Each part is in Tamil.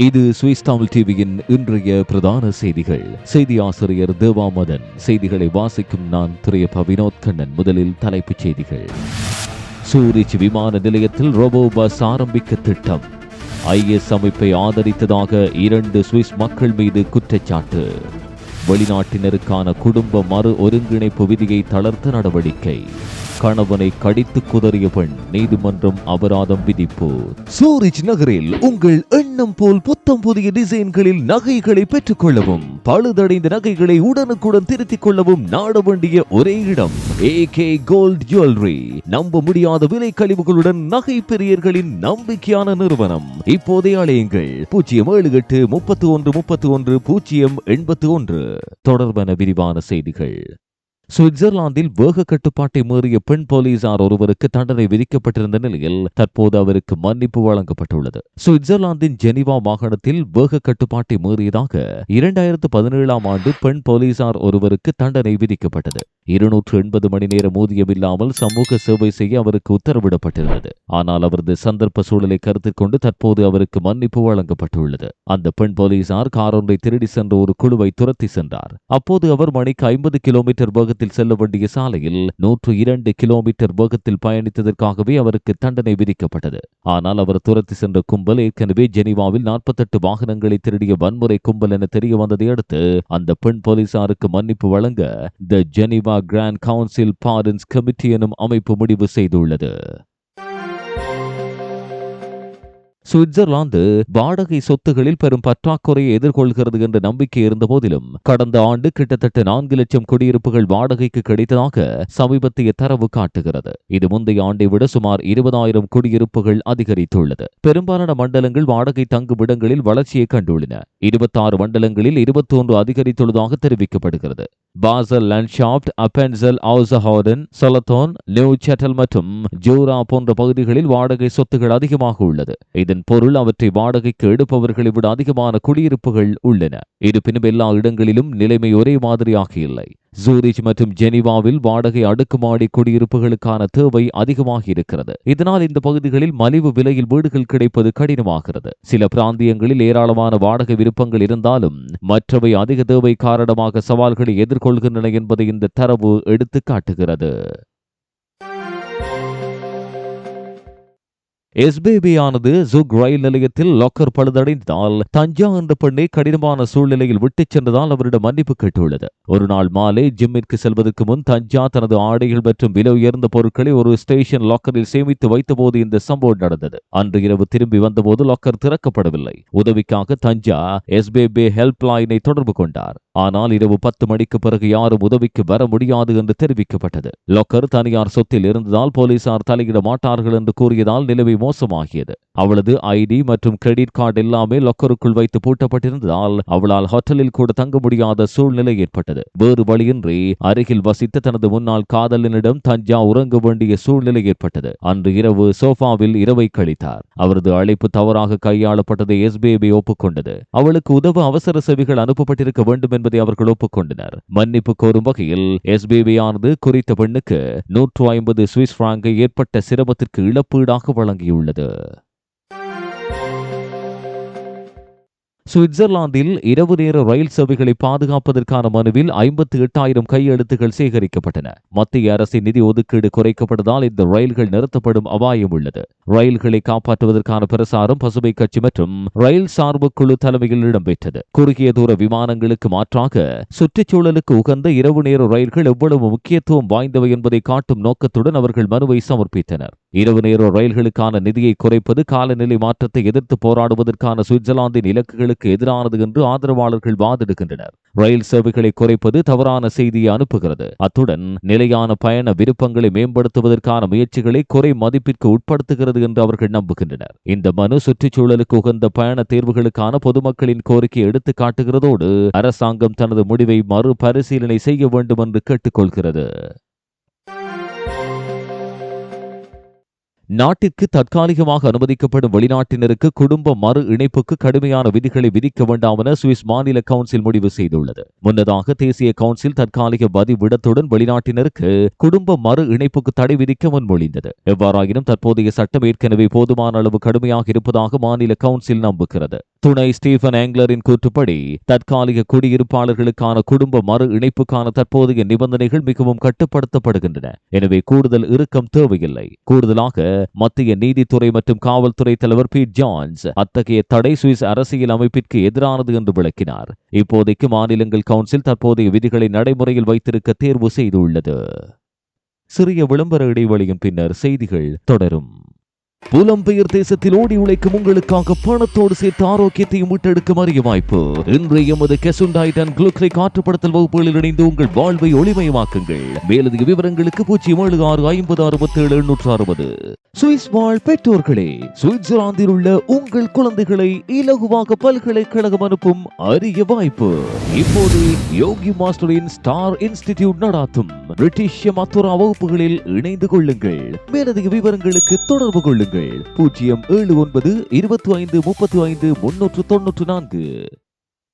இது சுவிஸ் தமிழ் டிவியின் இன்றைய பிரதான செய்திகள். செய்தி ஆசிரியர் தேவாமதன். செய்திகளை வாசிக்கும் நான் திரையப்ப வினோத் கண்ணன் முதலில் தலைப்புச் செய்திகள். சூரிச் விமான நிலையத்தில் ரோபோ பஸ் ஆரம்பிக்க திட்டம். ஐஎஸ் அமைப்பை ஆதரித்ததாக இரண்டு சுவிஸ் மக்கள் மீது குற்றச்சாட்டு. வெளிநாட்டினருக்கான குடும்ப மறு ஒருங்கிணைப்பு விதியை தளர்த்த நடவடிக்கை. கணவனை கடித்து குதறிய பெண் நீதிமன்றம் அபராதம் விதிப்பு. சூரிச் நகரில் உங்கள் எண்ணம் போல் புத்தம் புதிய டிசைன்களில் நகைகளை பெற்றுக் கொள்ளவும் பழுதடைந்த நகைகளை உடனுக்குடன் திருத்திக் கொள்ளவும் நாட வேண்டிய ஒரே இடம். ஏ கே கோல்ட் ஜுவல்லரி நம்ப முடியாத விலை கழிவுகளுடன் நகை பெரியர்களின் நம்பிக்கையான நிறுவனம். இப்போதே அலையுங்கள். பூஜ்ஜியம் ஏழு எட்டு முப்பத்தி ஒன்று முப்பத்தி ஒன்று பூஜ்ஜியம் எண்பத்தி ஒன்று தொடர்பான விரிவான செய்திகள். சுவிட்சர்லாந்தில் வேக கட்டுப்பாட்டை மீறிய பெண் போலீசார் ஒருவருக்கு தண்டனை விதிக்கப்பட்டிருந்த நிலையில் தற்போது அவருக்கு மன்னிப்பு வழங்கப்பட்டுள்ளது. சுவிட்சர்லாந்தின் ஜெனிவா மாகாணத்தில் வேக கட்டுப்பாட்டை மீறியதாக இரண்டாயிரத்து பதினேழாம் ஆண்டு பெண் போலீசார் ஒருவருக்கு தண்டனை விதிக்கப்பட்டது. இருநூற்று எண்பது மணி நேரம் ஊதியமில்லாமல் சமூக சேவை செய்ய அவருக்கு உத்தரவிடப்பட்டிருந்தது. ஆனால் அவரது சந்தர்ப்ப சூழலை கருத்தில் கொண்டு தற்போது அவருக்கு மன்னிப்பு வழங்கப்பட்டுள்ளது. அந்த பெண் போலீசார் காரொன்றை திருடி சென்ற ஒரு குழுவை துரத்தி சென்றார். அப்போது அவர் மணிக்கு ஐம்பது கிலோமீட்டர் வேகத்தில் செல்ல வேண்டிய சாலையில் நூற்று இரண்டு கிலோமீட்டர் வேகத்தில் பயணித்ததற்காகவே அவருக்கு தண்டனை விதிக்கப்பட்டது. ஆனால் அவர் துரத்தி சென்ற கும்பல் ஏற்கனவே ஜெனீவாவில் நாற்பத்தெட்டு வாகனங்களை திருடிய வன்முறை கும்பல் என தெரிய வந்ததை அடுத்து அந்த பெண் போலீசாருக்கு மன்னிப்பு வழங்க த ஜெனீவா கிராண்ட் கவுன்சில் பாரன்ஸ் கமிட்டி எனும் அமைப்பு முடிவு செய்துள்ளது. சுவிட்சர்லாந்து வாடகை சொத்துகளில் பெரும் பற்றாக்குறையை எதிர்கொள்கிறது என்ற நம்பிக்கை இருந்த போதிலும் கடந்த ஆண்டு கிட்டத்தட்ட நான்கு லட்சம் குடியிருப்புகள் வாடகைக்கு கிடைத்ததாக சமீபத்திய தரவு காட்டுகிறது. இது முந்தைய ஆண்டை விட சுமார் இருபதாயிரம் குடியிருப்புகள் அதிகரித்துள்ளது. பெரும்பாலான மண்டலங்கள் வாடகை தங்கும் இடங்களில் வளர்ச்சியை கண்டுள்ளன. இருபத்தாறு மண்டலங்களில் இருபத்தி ஒன்று அதிகரித்துள்ளதாக தெரிவிக்கப்படுகிறது. பாசல் லேண்ட்ஷாப்ட் அப்பென்சல் ஆசஹார்டன் சொலத்தோன் நியூ செட்டல் மற்றும் ஜூரா போன்ற பகுதிகளில் வாடகை சொத்துகள் அதிகமாக உள்ளது. இதன் பொருள் அவற்றை வாடகைக்கு எடுப்பவர்களை விட அதிகமான குடியிருப்புகள் உள்ளன. இருப்பினும் எல்லா இடங்களிலும் நிலைமை ஒரே மாதிரியாக இல்லை. ஜூரிச் மற்றும் ஜெனிவாவில் வாடகை அடுக்குமாடி குடியிருப்புகளுக்கான தேவை அதிகமாக இருக்கிறது. இதனால் இந்த பகுதிகளில் மலிவு விலையில் வீடுகள் கிடைப்பது கடினமாகிறது. சில பிராந்தியங்களில் ஏராளமான வாடகை விருப்பங்கள் இருந்தாலும் மற்றவை அதிக தேவை காரணமாக சவால்களை எதிர்கொள்கின்றன என்பதை இந்த தரவு எடுத்து காட்டுகிறது. எஸ்பிபி ஆனது ஜுக் ரயில் நிலையத்தில் லாக்கர் பழுதடைந்ததால் தஞ்சா என்ற பெண்ணை கடினமான சூழ்நிலையில் விட்டுச் சென்றதால் அவரிடம் மன்னிப்பு கேட்டுள்ளது. ஒரு நாள் மாலை ஜிம்மிற்கு செல்வதற்கு முன் தஞ்சா தனது ஆடைகள் மற்றும் விலை உயர்ந்த பொருட்களை ஒரு ஸ்டேஷன் லாக்கரில் சேமித்து வைத்தபோது இந்த சம்பவம் நடந்தது. அன்று இரவு திரும்பி வந்தபோது லாக்கர் திறக்கப்படவில்லை. உதவிக்காக தஞ்சா எஸ்பிபி ஹெல்ப் லைனை தொடர்பு கொண்டார். ஆனால் இரவு பத்து மணிக்கு பிறகு யாரும் உதவிக்கு வர முடியாது என்று தெரிவிக்கப்பட்டது. லொக்கர் தனியார் சொத்தில் இருந்ததால் போலீசார் தலையிட மாட்டார்கள் என்று கூறியதால் நிலைமை மோசமாகியது. அவளது ஐடி மற்றும் கிரெடிட் கார்டு எல்லாமே லொக்கருக்குள் வைத்து பூட்டப்பட்டிருந்ததால் அவளால் ஹோட்டலில் கூட தங்க முடியாத சூழ்நிலை ஏற்பட்டது. வேறு வழியின்றி அருகில் வசித்த தனது முன்னாள் காதலனிடம் தஞ்சா உறங்க வேண்டிய சூழ்நிலை ஏற்பட்டது. அன்று இரவு சோஃபாவில் இரவை கழித்தார். அவரது அழைப்பு தவறாக கையாளப்பட்டதை எஸ்பிஐபி ஒப்புக்கொண்டது. அவளுக்கு உதவ அவசர சேவைகள் அனுப்பப்பட்டிருக்க வேண்டும் என்பதை அவர்கள் ஒப்புக்கொண்டனர். மன்னிப்பு கோரும் வகையில் எஸ்பிபி ஆனது குறித்த பெண்ணுக்கு நூற்று ஐம்பது சுவிஸ் பிராங்கை ஏற்பட்ட சிரமத்திற்கு இழப்பீடாக வழங்கியுள்ளது. சுவிட்சர்லாந்தில் இரவு நேர ரயில் சேவைகளை பாதுகாப்பதற்கான மனுவில் ஐம்பத்தி எட்டாயிரம் கையெழுத்துகள் சேகரிக்கப்பட்டன. மத்திய அரசின் நிதி ஒதுக்கீடு குறைக்கப்பட்டதால் இந்த ரயில்கள் நிறுத்தப்படும் அபாயம் உள்ளது. ரயில்களை காப்பாற்றுவதற்கான பிரசாரம் பசுமை கட்சி மற்றும் ரயில் சார்பு குழு தலைமையில் இடம்பெற்றது. குறுகிய தூர விமானங்களுக்கு மாற்றாக சுற்றுச்சூழலுக்கு உகந்த இரவு நேர ரயில்கள் எவ்வளவு முக்கியத்துவம் வாய்ந்தவை என்பதை காட்டும் நோக்கத்துடன் அவர்கள் மனுவை சமர்ப்பித்தனர். இரவு நேர ரயில்களுக்கான நிதியை குறைப்பது காலநிலை மாற்றத்தை எதிர்த்து போராடுவதற்கான சுவிட்சர்லாந்தின் இலக்குகளுக்கு எதிரானது என்று ஆதரவாளர்கள் வாதிடுகின்றனர். ரயில் சேவைகளை குறைப்பது தவறான செய்தியை அனுப்புகிறது. அத்துடன் நிலையான பயண விருப்பங்களை மேம்படுத்துவதற்கான முயற்சிகளை குறை மதிப்பிற்கு உட்படுத்துகிறது என்று அவர்கள் நம்புகின்றனர். இந்த மனு சுற்றுச்சூழலுக்கு உகந்த பயண தேர்வுகளுக்கான பொதுமக்களின் கோரிக்கையை எடுத்து காட்டுகிறதோடு அரசாங்கம் தனது முடிவை மறுபரிசீலனை செய்ய வேண்டும் என்று கேட்டுக்கொள்கிறது. நாட்டிற்கு தற்காலிகமாக அனுமதிக்கப்படும் வெளிநாட்டினருக்கு குடும்ப மறு இணைப்புக்கு கடுமையான விதிகளை விதிக்க வேண்டாம் என சுவிஸ் மாநில கவுன்சில் முடிவு செய்துள்ளது. முன்னதாக தேசிய கவுன்சில் தற்காலிக பதிவிடத்துடன் வெளிநாட்டினருக்கு குடும்ப மறு இணைப்புக்கு தடை விதிக்க முன்மொழிந்தது. எவ்வாறாயினும் தற்போதைய சட்டம் ஏற்கனவே போதுமான அளவு கடுமையாக இருப்பதாக மாநில கவுன்சில் நம்புகிறது. துணை ஸ்டீஃபன் ஆங்லரின் கூற்றுப்படி தற்காலிக குடியிருப்பாளர்களுக்கான குடும்ப மறு இணைப்புக்கான தற்போதைய நிபந்தனைகள் மிகவும் கட்டுப்படுத்தப்படுகின்றன. எனவே கூடுதல் இறுக்கம் தேவையில்லை. கூடுதலாக மத்திய நீதித்துறை மற்றும் காவல்துறை தலைவர் பீட் ஜான்ஸ் அத்தகைய தடை சுவிஸ் அரசியல் அமைப்பிற்கு எதிரானது என்று விளக்கினார். இப்போதைக்கு மாநிலங்கள் கவுன்சில் தற்போதைய விதிகளை நடைமுறையில் வைத்திருக்க தேர்வு செய்துள்ளது. சிறிய விளம்பர இடைவெளியின் பின்னர் செய்திகள் தொடரும். புலம்பெயர் தேசத்தில் ஓடி உழைக்கும் உங்களுக்காக பணத்தோடு சேர்த்து ஆரோக்கியத்தையும் மீட்டெடுக்கும் அரிய வாய்ப்பு. இன்றைய எமது கெசுண்டாய்ட் அண்ட் குளுக்ரை காற்றுப்படுத்தல் வகுப்புகளில் இணைந்து உங்கள் வாழ்வை ஒளிமயமாக்குங்கள். மேலதிக விவரங்களுக்கு பூஜ்ஜியம் ஏழு ஆறு ஐம்பது அறுபத்தி ஏழு எண்ணூற்று அறுபது. சுவிஸ் வாழ் பெற்றோர்களே சுவிட்சர்லாந்தில் உள்ள உங்கள் குழந்தைகளை இலகுவாக பல்கலைக்கழகம் அனுப்பும் அரிய வாய்ப்பு. இப்போது யோகி மாஸ்டரின் ஸ்டார் இன்ஸ்டிடியூட் நடாத்தும் பிரிட்டிஷ் மத்துரா வகுப்புகளில் இணைந்து கொள்ளுங்கள். மேலதிக விவரங்களுக்கு தொடர்பு கொள்ளுங்கள். பூஜ்ஜியம் ஏழு ஒன்பது இருபத்தி ஐந்து முப்பத்தி ஐந்து முன்னூற்று தொன்னூற்று நான்கு.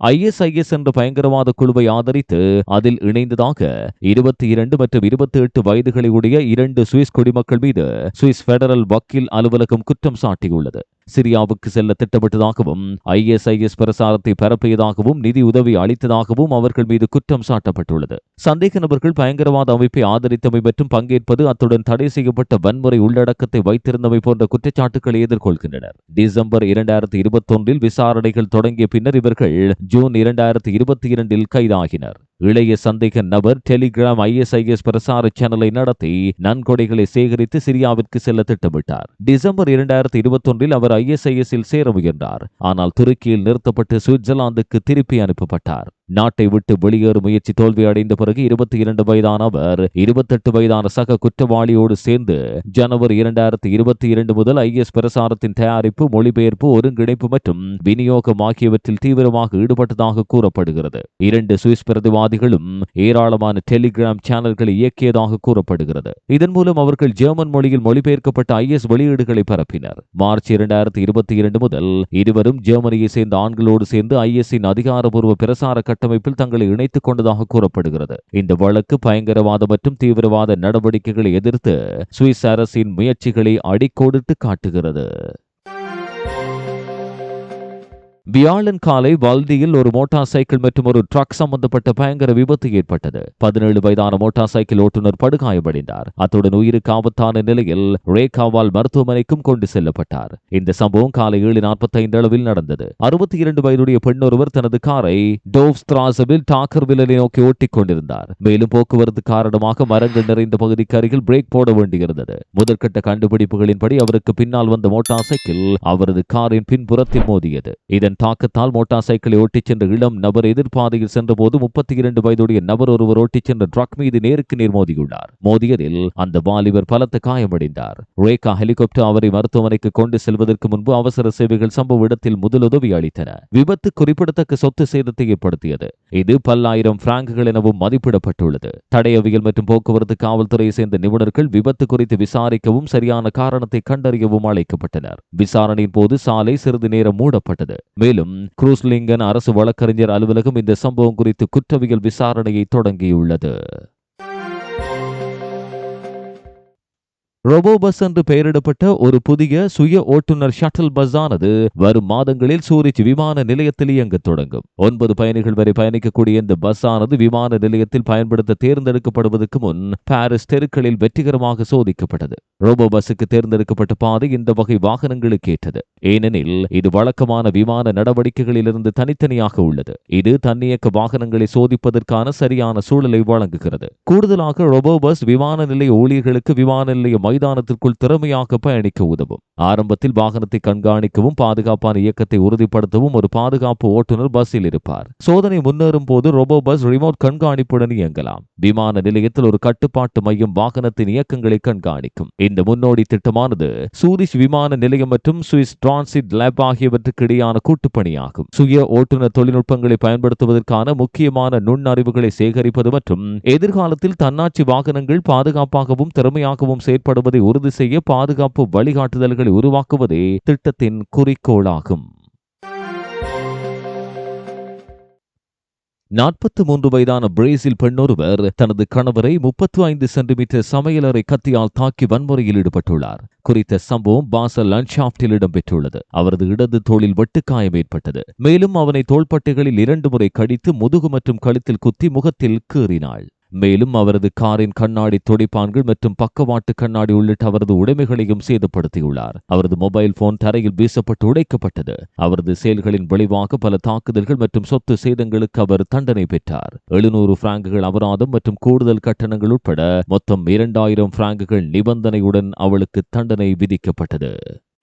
ஐஎஸ்ஐஎஸ் என்ற பயங்கரவாத குழுவை ஆதரித்து அதில் இணைந்ததாக இருபத்தி இரண்டு மற்றும் இருபத்தி எட்டு வயதுகளை உடைய இரண்டு சுவிஸ் குடிமக்கள் மீது சுவிஸ் பெடரல் வக்கீல் அலுவலகம் குற்றம் சாட்டியுள்ளது. சிரியாவுக்கு செல்ல திட்டமிட்டதாகவும் ஐஎஸ்ஐஎஸ் பிரசாரத்தை பரப்பியதாகவும் நிதி உதவி அளித்ததாகவும் அவர்கள் மீது குற்றம் சாட்டப்பட்டுள்ளது. சந்தேக நபர்கள் பயங்கரவாத அமைப்பை ஆதரித்தமை மற்றும் பங்கேற்பது அத்துடன் தடை செய்யப்பட்ட வன்முறை உள்ளடக்கத்தை வைத்திருந்தமை போன்ற குற்றச்சாட்டுகளை எதிர்கொள்கின்றனர். டிசம்பர் இரண்டாயிரத்தி இருபத்தொன்றில் விசாரணைகள் தொடங்கிய பின்னர் இவர்கள் ஜூன் இரண்டாயிரத்தி இருபத்தி இரண்டில் கைதாகினர். இளைய சந்தேக நபர் டெலிகிராம் ஐஎஸ்ஐஎஸ் பிரசார சேனலை நடத்தி நன்கொடைகளை சேகரித்து சிரியாவிற்கு செல்ல திட்டமிட்டார். டிசம்பர் இரண்டாயிரத்தி இருபத்தொன்றில் அவர் ஐஎஸ்ஐஎஸ் சேர முயன்றார். ஆனால் துருக்கியில் நிறுத்தப்பட்டு சுவிட்சர்லாந்துக்கு திருப்பி அனுப்பப்பட்டார். நாட்டை விட்டு வெளியேறும் முயற்சி தோல்வி அடைந்த பிறகு இருபத்தி இரண்டு வயதான அவர் இருபத்தெட்டு வயதான சக குற்றவாளியோடு சேர்ந்து ஜனவரி இரண்டாயிரத்தி இருபத்தி இரண்டு முதல் ஐஎஸ் பிரசாரத்தின் தயாரிப்பு மொழிபெயர்ப்பு ஒருங்கிணைப்பு மற்றும் விநியோகம் ஆகியவற்றில் தீவிரமாக ஈடுபட்டதாக கூறப்படுகிறது. இரண்டு சுவிஸ் பிரதிவாதிகளும் ஏராளமான டெலிகிராம் சேனல்களை இயக்கியதாக கூறப்படுகிறது. இதன் மூலம் அவர்கள் ஜெர்மன் மொழியில் மொழிபெயர்க்கப்பட்ட ஐஎஸ் வெளியீடுகளை பரப்பினர். மார்ச் இரண்டாயிரத்தி இருபத்தி இரண்டு முதல் இருவரும் ஜெர்மனியை சேர்ந்த ஆண்களோடு சேர்ந்து ஐஎஸ்ஸின் அதிகாரப்பூர்வ பிரசார கட்டமைப்பில் தங்களை இணைத்துக் கொண்டதாக கூறப்படுகிறது. இந்த வழக்கு பயங்கரவாத மற்றும் தீவிரவாத நடவடிக்கைகளை எதிர்த்து சுவிஸ் அரசின் முயற்சிகளை அடிக்கோடிட்டு காட்டுகிறது. வியாழன் காலை வல்தியில் ஒரு மோட்டார் சைக்கிள் மற்றும் ஒரு ட்ரக் சம்பந்தப்பட்ட பயங்கர விபத்து ஏற்பட்டது. பதினேழு வயதான மோட்டார் சைக்கிள் ஓட்டுநர் படுகாயமடைந்தார். அத்துடன் உயிருக்கு ஆபத்தான நிலையில் ரேகாவால் மருத்துவமனைக்கும் கொண்டு செல்லப்பட்டார். இந்த சம்பவம் காலை ஏழு நாற்பத்தைந்து அளவில் நடந்தது. அறுபத்தி இரண்டு வயதுடைய பெண் ஒருவர் தனது காரை டோவ் ஸ்திராசவில் டாக்கர் வில்லனை நோக்கி ஓட்டிக் கொண்டிருந்தார். மேலும் போக்குவரத்து காரணமாக மரங்கள் நிறைந்த பகுதிக்கு அருகில் பிரேக் போட வேண்டியிருந்தது. முதற்கட்ட கண்டுபிடிப்புகளின்படி அவருக்கு பின்னால் வந்த மோட்டார் சைக்கிள் அவரது காரின் பின்புறத்தில் மோதியது. இதன் தாக்கத்தால் மோட்டார் சைக்கிளை ஓட்டிச் சென்ற இளம் நபர் எதிர்பாதையில் சென்றபோது முப்பத்தி இரண்டு வயதுடைய நபர் ஒருவர் ஓட்டிச் சென்ற ட்ரக் மீது நேருக்கு நேர் மோதியுள்ளார். மோதியதில் அந்த வாலிபர் பலத்த காயமடைந்தார். ரேகா ஹெலிகாப்டர் அவரை மருத்துவமனைக்கு கொண்டு செல்வதற்கு முன்பு அவசர சேவைகள் சம்பவ இடத்தில் முதலுதவி அளித்தன. விபத்து குறிப்பிடத்தக்க சொத்து சேதத்தை ஏற்படுத்தியது. இது பல்லாயிரம் பிராங்குகள் எனவும் மதிப்பிடப்பட்டுள்ளது. தடையவியல் மற்றும் போக்குவரத்து காவல்துறையை சேர்ந்த நிபுணர்கள் விபத்து குறித்து விசாரிக்கவும் சரியான காரணத்தை கண்டறியவும் அழைக்கப்பட்டனர். விசாரணையின் போது சாலை சிறிது நேரம் மூடப்பட்டது. மேலும் குரூஸ்லிங்கன் அரசு வழக்கறிஞர் அலுவலகம் இந்த சம்பவம் குறித்து குற்றவியல் விசாரணையை தொடங்கியுள்ளது. ரோபோபஸ் என்று பெயரிடப்பட்ட ஒரு புதிய சுய ஓட்டுநர் ஷட்டில் பஸ் ஆனது வரும் மாதங்களில் சூரிச் விமான நிலையத்தில் இயங்க தொடங்கும். ஒன்பது பயணிகள் வரை பயணிக்கக்கூடிய இந்த பஸ் ஆனது விமான நிலையத்தில் பயன்படுத்த தேர்ந்தெடுக்கப்படுவதற்கு முன் பாரிஸ் தெருக்களில் வெற்றிகரமாக சோதிக்கப்பட்டது. ரோபோ பஸ்ஸுக்கு தேர்ந்தெடுக்கப்பட்ட பாதை இந்த வகை வாகனங்களுக்கு ஏற்றது. ஏனெனில் இது வழக்கமான விமான நடவடிக்கைகளிலிருந்து தனித்தனியாக உள்ளது. இது தன்னியக்க வாகனங்களை சோதிப்பதற்கான சரியான சூழலை வழங்குகிறது. கூடுதலாக ரோபோ பஸ் விமான நிலைய ஊழியர்களுக்கு விமான நிலைய மைதானத்திற்குள் திறமையாக பயணிக்க உதவும். ஆரம்பத்தில் வாகனத்தை கண்காணிக்கவும் பாதுகாப்பான இயக்கத்தை உறுதிப்படுத்தவும் ஒரு பாதுகாப்பு ஓட்டுநர் பஸ்ஸில் இருப்பார். சோதனை முன்னேறும் போது ரோபோ பஸ் ரிமோட் கண்காணிப்புடன் இயங்கலாம். விமான நிலையத்தில் ஒரு கட்டுப்பாட்டு மையம் வாகனத்தின் இயக்கங்களை கண்காணிக்கும். இந்த முன்னோடி திட்டமானது சூரிஷ் விமான நிலையம் மற்றும் சுவிஸ் டிரான்சிட் லேப் ஆகியவற்றுக்கு இடையான கூட்டுப்பணியாகும். சுய ஓட்டுநர் தொழில்நுட்பங்களை பயன்படுத்துவதற்கான முக்கியமான நுண்ணறிவுகளை சேகரிப்பது மற்றும் எதிர்காலத்தில் தன்னாட்சி வாகனங்கள் பாதுகாப்பாகவும் திறமையாகவும் செயற்படுவதை உறுதி செய்ய பாதுகாப்பு வழிகாட்டுதல்கள் உருவாக்குவதே திட்டத்தின் குறிக்கோளாகும். நாற்பத்தி மூன்று வயதான பிரேசில் பெண்ணொருவர் தனது கணவரை முப்பத்து ஐந்து சென்டிமீட்டர் சமையலறை கத்தியால் தாக்கி வன்முறையில் ஈடுபட்டுள்ளார். குறித்த சம்பவம் பாசல் லன்ஷாப்டில் இடம்பெற்றுள்ளது. அவரது இடது தோளில் வெட்டுக்காயம் ஏற்பட்டது. மேலும் அவனை தோள்பட்டைகளில் இரண்டு முறை கடித்து முதுகு மற்றும் கழுத்தில் குத்தி முகத்தில் கீறினாள். மேலும் அவரது காரின் கண்ணாடி துடைப்பான்கள் மற்றும் பக்கவாட்டு கண்ணாடி உள்ளிட்ட அவரது உடைமைகளையும் சேதப்படுத்தியுள்ளார். அவரது மொபைல் போன் தரையில் வீசப்பட்டு உடைக்கப்பட்டது. அவரது செயல்களின் விளைவாக பல தாக்குதல்கள் மற்றும் சொத்து சேதங்களுக்கு அவர் தண்டனை பெற்றார். எழுநூறு பிராங்குகள் அபராதம் மற்றும் கூடுதல் கட்டணங்கள் உட்பட மொத்தம் இரண்டாயிரம் பிராங்குகள் நிபந்தனையுடன் அவளுக்கு தண்டனை விதிக்கப்பட்டது.